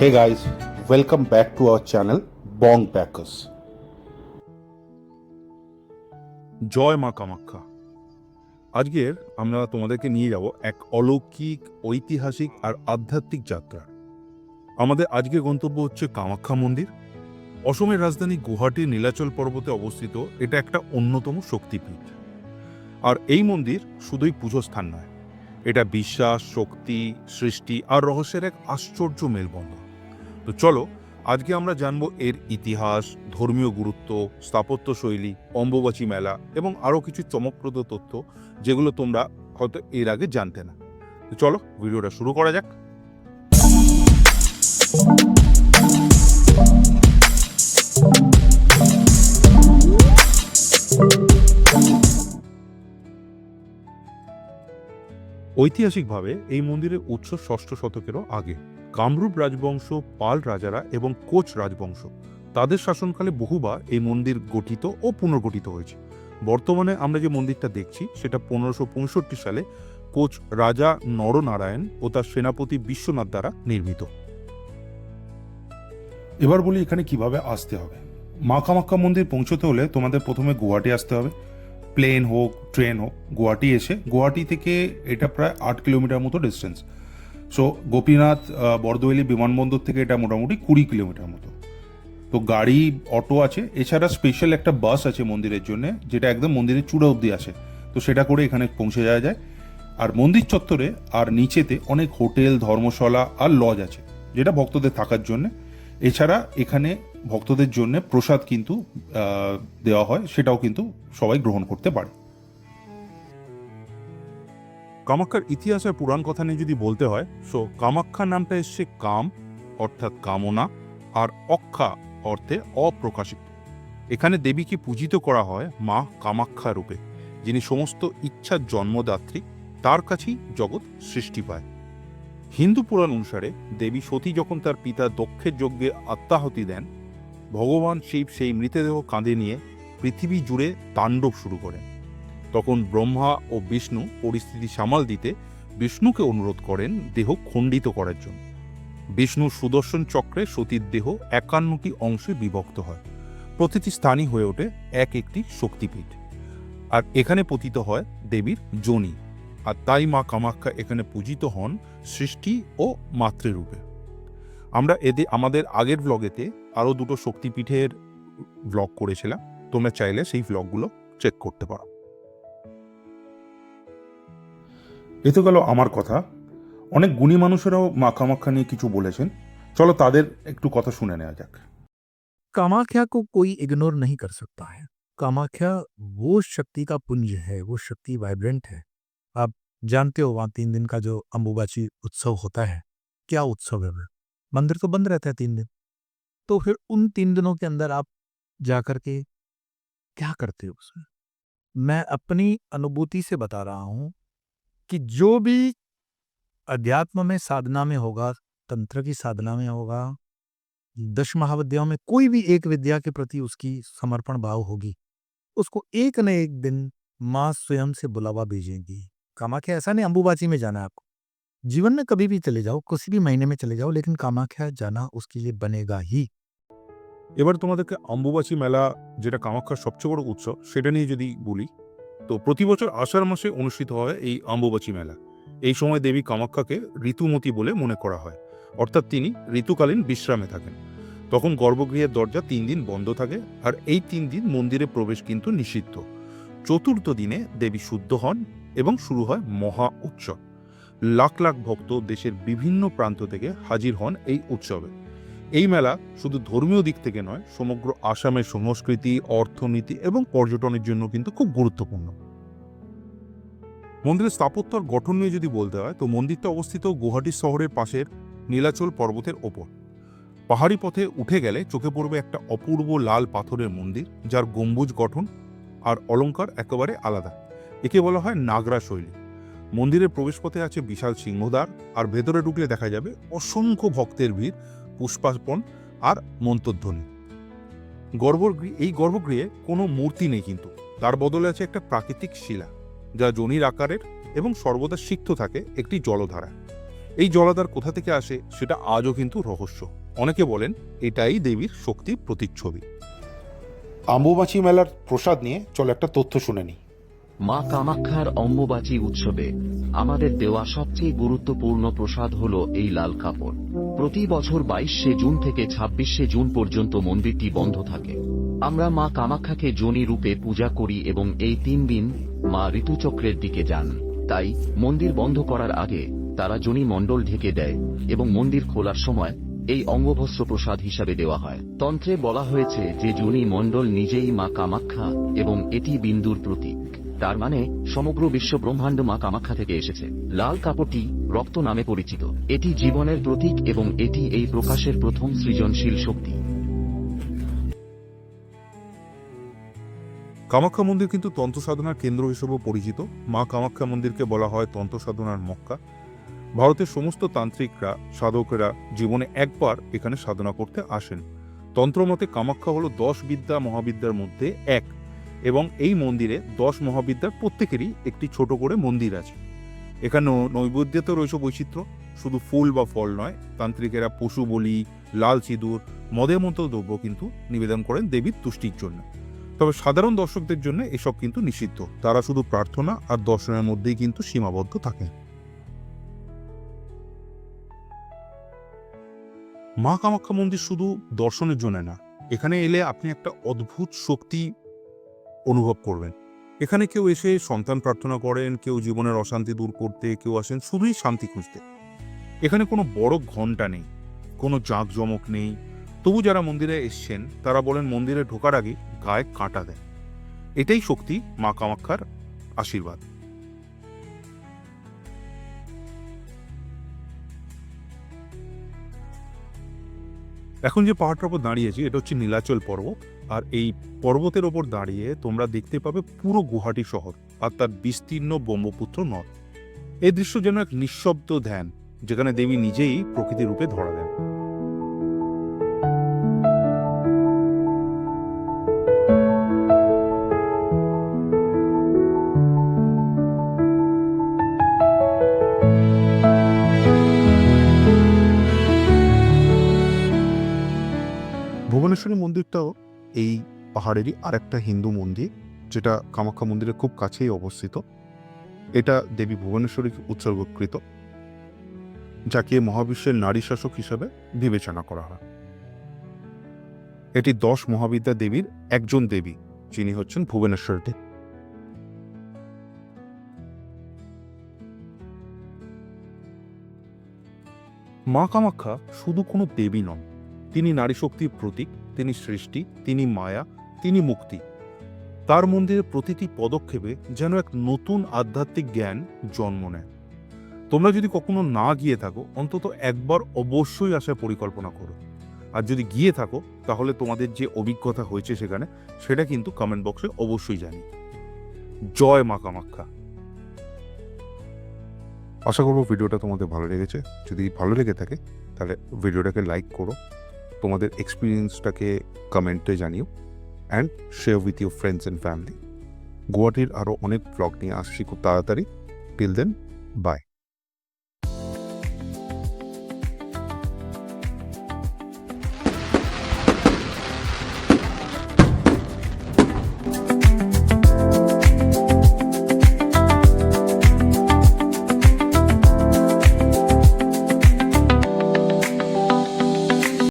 Hey guys, welcome back to our channel Bong Packers. জয় মা কামাখ্যা আজকের আমরা তোমাদেরকে নিয়ে যাব এক অলৌকিক ঐতিহাসিক আর আধ্যাত্মিক যাত্রা আমাদের আজকের গন্তব্য হচ্ছে কামাখ্যা মন্দির। অসমের রাজধানী গুয়াহাটির নীলাচল পর্বতে অবস্থিত এটা একটা অন্যতম শক্তিপীঠ। আর এই মন্দির শুধুই পুজো স্থান নয় এটা বিশ্বাস শক্তি সৃষ্টি আর রহস্যের এক আশ্চর্য মেলবন্ধন। তো চলো, আজকে আমরা জানব এর ইতিহাস, ধর্মীয় গুরুত্ব স্থাপত্য শৈলী অম্বুবাচী মেলা এবং আরও কিছু চমকপ্রদ তথ্য যেগুলো তোমরা হয়তো এর আগে জানতে না। তো চলো, ভিডিওটা শুরু করা যাক। ঐতিহাসিকভাবে এই মন্দিরের উৎস ষষ্ঠ শতকেরও আগে। কামরূপ রাজবংশ, পাল রাজারা এবং কোচ রাজবংশ। তাদের শাসনকালে বহুবার এই মন্দির গঠিত ও পুনর্গঠিত হয়েছে। বর্তমানে আমরা যে মন্দিরটা দেখছি, সেটা পনেরোশো পঁয়ষট্টি সালে কোচ রাজা নরনারায়ণ ও তার সেনাপতি বিশ্বনাথ দ্বারা নির্মিত। এবার বলি এখানে কীভাবে আসতে হবে। মা কামাখ্যা মন্দির পৌঁছতে হলে তোমাদের প্রথমে গুয়াহাটি আসতে হবে। প্লেন হোক, ট্রেন হোক, গুয়াহাটি এসে গুয়াহাটি থেকে এটা প্রায় আট কিলোমিটার মতো ডিস্টেন্স সো গোপীনাথ বরদোয়ালি বিমানবন্দর থেকে এটা মোটামুটি কুড়ি কিলোমিটার মতো। তো গাড়ি, অটো আছে, এছাড়া স্পেশাল একটা বাস আছে মন্দিরের জন্য, যেটা একদম মন্দিরের চূড়া অবধি আসে তো সেটা করে এখানে পৌঁছে যাওয়া যায়। আর মন্দির চত্বরে আর নিচেতে অনেক হোটেল, ধর্মশালা আর লজ আছে, যেটা ভক্তদের থাকার জন্য। এছাড়া এখানে ভক্তদের জন্য প্রসাদ কিন্তু দেওয়া হয়, সেটাও কিন্তু সবাই গ্রহণ করতে পারে। কামাখ্যার ইতিহাস আর পুরাণ কথা নিয়ে যদি বলতে হয় সো কামাখ্যা নামটা এসছে কাম, অর্থাৎ কামনা, আর অক্ষা অর্থে অপ্রকাশিত। এখানে দেবীকে পূজিত করা হয় মা কামাখ্যা রূপে, যিনি সমস্ত ইচ্ছার জন্মদাত্রী, তার কাছেই জগৎ সৃষ্টি পায়। হিন্দু পুরাণ অনুসারে দেবী সতী যখন তার পিতা দক্ষের যজ্ঞে আত্মাহতি দেন, ভগবান শিব সেই মৃতদেহ কাঁধে নিয়ে পৃথিবী জুড়ে তাণ্ডব শুরু করেন। তখন ব্রহ্মা ও বিষ্ণু পরিস্থিতি সামাল দিতে বিষ্ণুকে অনুরোধ করেন দেহ খণ্ডিত করার জন্য। বিষ্ণু সুদর্শন চক্রে সতীর দেহ একান্নটি অংশে বিভক্ত হয়। প্রতিটি স্থানই হয়ে ওঠে এক একটি শক্তিপীঠ। আর এখানে পতিত হয় দেবীর যোনি। আর তাই মা কামাখ্যা এখানে পূজিত হন সৃষ্টি ও মাতৃরূপে। আমরা এদের আমাদের আগের ব্লগেতে আরও দুটো শক্তিপীঠের ব্লগ করেছিলাম। তোমরা চাইলে সেই ব্লগগুলো চেক করতে পারো। এ তো গেল আমার কথা অনেক গুণী মানুষেরাও মা কামাখ্যা নিয়ে কিছু বলেছেন চলো তাদের একটু কথা শুনে নেওয়া যাক कामाख्या को कोई इग्नोर नहीं कर सकता है कामाख्या वो शक्ति का पुंज है वो शक्ति वाइब्रेंट है आप जानते हो वहाँ तीन दिन का जो अंबुबाची उत्सव होता है क्या उत्सव है वो मंदिर तो बंद रहता है तीन दिन तो फिर उन तीन दिनों के अंदर आप जाकर के क्या करते हो उसमें मैं अपनी अनुभूति से बता रहा हूं कि जो भी अध्यात्म में साधना में होगा तंत्र की साधना में होगा दश महाविद्याओं में कोई भी एक विद्या के प्रति उसकी समर्पण भाव होगी उसको एक न एक दिन माँ स्वयं से बुलावा भेजेगी कामाख्या ऐसा नहीं अंबुबाची में जाना है आपको जीवन में कभी भी चले जाओ किसी भी महीने में चले जाओ लेकिन कामाख्या जाना उसके लिए बनेगा ही এবার তোমাদেরকে অম্বুবাচী মেলা যেটা কামাখ্যার সবচেয়ে বড় উৎসব সেটা নিয়ে যদি বলি তো প্রতি বছর আষাঢ় মাসে অনুষ্ঠিত হয় এই অম্বুবাচী মেলা। এই সময় দেবী কামাখ্যাকে ঋতুমতী বলে মনে করা হয়। অর্থাৎ তিনি ঋতুকালীন বিশ্রামে থাকেন। তখন গর্ভগৃহের দরজা তিন দিন বন্ধ থাকে আর এই তিন দিন মন্দিরে প্রবেশ কিন্তু নিষিদ্ধ। চতুর্থ দিনে দেবী শুদ্ধ হন এবং শুরু হয় মহা উৎসব। লাখ লাখ ভক্ত দেশের বিভিন্ন প্রান্ত থেকে হাজির হন এই উৎসবে। এই মেলা শুধু ধর্মীয় দিক থেকে নয়, সমগ্র আসামের সংস্কৃতি, অর্থনীতি এবং পর্যটনের জন্য কিন্তু খুব গুরুত্বপূর্ণ। মন্দিরের স্থাপত্য আর গঠন নিয়ে যদি বলতে হয়, তো মন্দিরটা অবস্থিত গুয়াহাটি শহরের পাশের নীলাচল পর্বতের ওপর। পাহাড়ি পথে উঠে গেলে চোখে পড়বে একটা অপূর্ব লাল পাথরের মন্দির, যার গম্বুজ গঠন আর অলঙ্কার একেবারে আলাদা। একে বলা হয় নাগরা শৈলী। মন্দিরের প্রবেশপথে আছে বিশাল সিংহদ্বার, আর ভেতরে ঢুকলে দেখা যাবে অসংখ্য ভক্তের ভিড় পুষ্পার্পণ আর মন্তধ্বনি গর্ভগৃহ এই গর্ভগৃহে কোনো মূর্তি নেই কিন্তু। তার বদলে আছে একটা প্রাকৃতিক শিলা যা জনির আকারের এবং সর্বদা সিক্ত থাকে একটি জলধারা এই জলাধার কোথা থেকে আসে সেটা আজও কিন্তু রহস্য। অনেকে বলেন এটাই দেবীর শক্তি প্রতিচ্ছবি। আম্বুবাচি মেলার প্রসাদ নিয়ে চলো একটা তথ্য শুনে নিই। মা কামাখ্যার অম্বুবাচী উৎসবে আমাদের দেওয়া সবচেয়ে গুরুত্বপূর্ণ প্রসাদ হল এই লাল কাপড়। প্রতি বছর বাইশে জুন থেকে ছাব্বিশে জুন পর্যন্ত মন্দিরটি বন্ধ থাকে। আমরা মা কামাখ্যাকে জনি রূপে পূজা করি এবং এই তিন দিন মা ঋতুচক্রের দিকে যান। তাই মন্দির বন্ধ করার আগে তারা জনি মণ্ডল ঢেকে দেয় এবং মন্দির খোলার সময় এই অঙ্গভস্ত্র প্রসাদ হিসাবে দেওয়া হয়। তন্ত্রে বলা হয়েছে যে জুনি মণ্ডল নিজেই মা কামাখ্যা এবং এটি বিন্দুর প্রতীক। তার মানে সমগ্র বিশ্ব ব্রহ্মাণ্ড মা কামাখ্যা থেকে এসেছে। লাল কাপড়টি রক্ত নামে পরিচিত। এটি জীবনের প্রতীক এবং এটি এই প্রকাশের প্রথম সৃজনশীল শক্তি। কামাখ্যা মন্দির কিন্তু তন্ত্র সাধনার কেন্দ্র হিসেবেও পরিচিত। মা কামাখ্যা মন্দিরকে বলা হয় তন্ত্র সাধনার মক্কা। ভারতের সমস্ত তান্ত্রিকরা, সাধকেরা জীবনে একবার এখানে সাধনা করতে আসেন। তন্ত্রমতে কামাখ্যা হলো দশ বিদ্যা মহাবিদ্যার মধ্যে এক। এবং এই মন্দিরে দশ মহাবিদ্যার প্রত্যেকেরই একটি ছোট করে মন্দির আছে। এখানে নৈবেদ্যতেও রয়েছে বৈচিত্র্য। শুধু ফুল বা ফল নয়, তান্ত্রিকেরা পশু বলি, লাল সিঁদুর, মদের মতো দ্রব্য কিন্তু নিবেদন করেন দেবীর তুষ্টির জন্য। তবে সাধারণ দর্শকদের জন্য এসব কিন্তু নিষিদ্ধ। তারা শুধু প্রার্থনা আর দর্শনের মধ্যেই কিন্তু সীমাবদ্ধ থাকে মা কামাখ্যা মন্দির শুধু দর্শনের জন্য না, এখানে এলে আপনি একটা অদ্ভুত শক্তি অনুভব করবেন। এখানে কেউ এসে সন্তান প্রার্থনা করেন, কেউ জীবনের অশান্তি দূর করতে, কেউ আসেন, শুধুই শান্তি খুঁজতে। এখানে কোনো বড় ঘণ্টা নেই, কোনো জাঁকজমক নেই। তবু যারা মন্দিরে এসছেন, তারা বলেন মন্দিরে ঢোকার আগে গায়ে কাঁটা দেন। এটাই শক্তি মা কামাক্ষার আশীর্বাদ। এখন যে পাহাড়টার উপর দাঁড়িয়েছি, এটা হচ্ছে নীলাচল পর্বত। আর এই পর্বতের ওপর দাঁড়িয়ে তোমরা দেখতে পাবে পুরো গুহাটি শহর, আর তার বিস্তীর্ণ ব্রহ্মপুত্র নদ। এই দৃশ্য যেন এক নিঃশব্দ ধ্যান, যেখানে দেবী নিজেই প্রকৃতির রূপে ধরা দেন। মন্দিরটাও এই পাহাড়েরই আরেকটা হিন্দু মন্দির, যেটা কামাখ্যা মন্দিরের খুব কাছেই অবস্থিত। এটা দেবী ভুবনেশ্বরীকে উৎসর্গকৃত, যাকে মহাবিশ্বের নারী শাসক হিসাবে বিবেচনা করা হয়। এটি দশ মহাবিদ্যা দেবীর একজন দেবী, যিনি হচ্ছেন ভুবনেশ্বর দেব। মা কামাখ্যা শুধু কোনো দেবী নন তিনি নারী শক্তির প্রতীক, তিনি সৃষ্টি, তিনি মায়া, তিনি মুক্তি। তার মন্দিরের প্রতিটি পদক্ষেপে যেন এক নতুন আধ্যাত্মিক জ্ঞান জন্ম নেয়। তোমরা যদি কখনো না গিয়ে থাকো, অন্তত একবার অবশ্যই আসার পরিকল্পনা করো। আর যদি গিয়ে থাকো, তাহলে তোমাদের যে অভিজ্ঞতা হয়েছে সেখানে, সেটা কিন্তু কমেন্ট বক্সে অবশ্যই জানি জয় মা কামাখ্যা আশা করব ভিডিওটা তোমাদের ভালো লেগেছে। যদি ভালো লেগে থাকে, তাহলে ভিডিওটাকে লাইক করো। তোমাদের এক্সপিরিয়েন্সটাকে কমেন্টে জানিও and share with your friends and family গুয়াহাটির আরও অনেক ব্লগ নিয়ে আসছি খুব তাড়াতাড়ি। Till then by